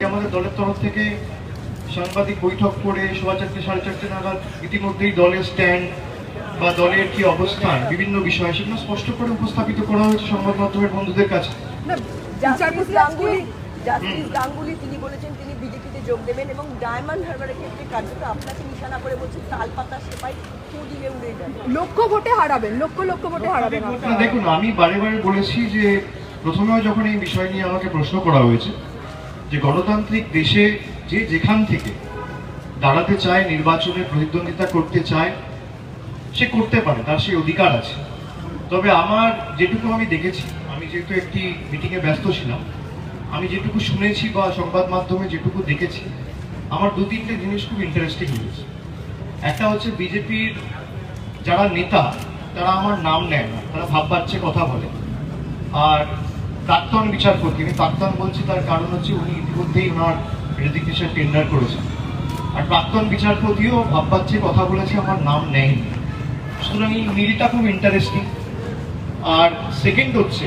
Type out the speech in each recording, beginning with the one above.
আমাদের দলের তরফ থেকে সাংবাদিক বৈঠক করে সোয়া চারটে সাড়ে চারটে নাগাদ ইতিমধ্যেই দলের স্ট্যান্ড বা দলের কি অবস্থান বিভিন্ন বিষয় সেগুলো স্পষ্ট করে উপস্থাপিত করা হয়েছে সংবাদ মাধ্যমের বন্ধুদের কাছে। গাঙ্গুলি তিনি বলেছেন তিনি বিজেপিতে যোগ দেবেন এবং ডায়মন্ড হারবারের ক্ষেত্রে কার্যত আপনাকে নিশানা করে বলছেন তাল পাতা সেপাই ফু দিলে উড়ে যাবে লক্ষ ভোটে হারাবেন লক্ষ লক্ষ ভোটে হারাবেন দেখুন আমি বারে বারে বলেছি যে প্রথমেও যখন এই বিষয় নিয়ে আমাকে প্রশ্ন করা হয়েছে যে গণতান্ত্রিক দেশে যে যেখান থেকে দাঁড়াতে চায়, নির্বাচনে প্রতিদ্বন্দ্বিতা করতে চায়, সে করতে পারে, তার সেই অধিকার আছে। তবে আমার যেটুকু আমি দেখেছি, আমি যেহেতু একটি মিটিংয়ে ব্যস্ত ছিলাম, আমি যেটুকু শুনেছি বা সংবাদ মাধ্যমে যেটুকু দেখেছি, আমার দু তিনটে জিনিস খুব ইন্টারেস্টিং হয়েছে। একটা হচ্ছে বিজেপির যারা নেতা, তারা আমার নাম নেয় না, তারা ভাব বাচ্চে কথা বলে। আর প্রাক্তন বিচারপতি আমি প্রাক্তন বলছি তার কারণ হচ্ছে উনি ইতিমধ্যেই ওনার রেজিগনেশন টেন্ডার করেছেন। আর প্রাক্তন বিচারপতিও ভাব বাচ্চে কথা বলেছে, আমার নাম নেয়নি সুতরাং এই মিলটা খুব ইন্টারেস্টিং আর সেকেন্ড হচ্ছে,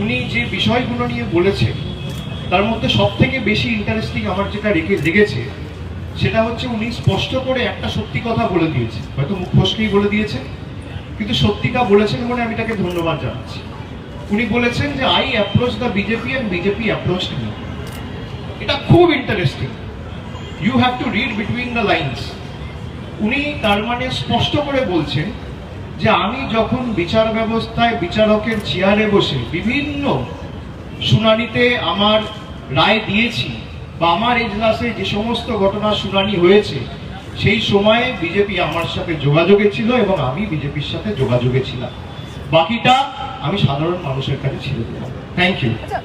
উনি যে বিষয়গুলো নিয়ে বলেছেন তার মধ্যে সব থেকে বেশি ইন্টারেস্টিং আমার যেটা রেখে লেগেছে, সেটা হচ্ছে উনি স্পষ্ট করে একটা সত্যি কথা বলে দিয়েছে। হয়তো মুখ ফসকেই বলে দিয়েছে, কিন্তু সত্যিটা বলেছেন বলে আমি তাকে ধন্যবাদ জানাচ্ছি। উনি বলেছেন যে I approach the BJP and BJP approach me এটা খুব interesting you have to read between the lines উনি তার মানে স্পষ্ট করে বলছেন যে, আমি যখন বিচার ব্যবস্থায় বিচারকের চেয়ারে বসে বিভিন্ন শুনানিতে আমার রায় দিয়েছি বা আমার এজলাসে যে সমস্ত ঘটনা শুনানি হয়েছে, সেই সময়ে বিজেপি আমার সাথে যোগাযোগে ছিল এবং আমি বিজেপির সাথে যোগাযোগে ছিলাম। বাকিটা আমি সাধারণ মানুষের কাছে ছেড়ে দিলাম। থ্যাংক ইউ আচ্ছা,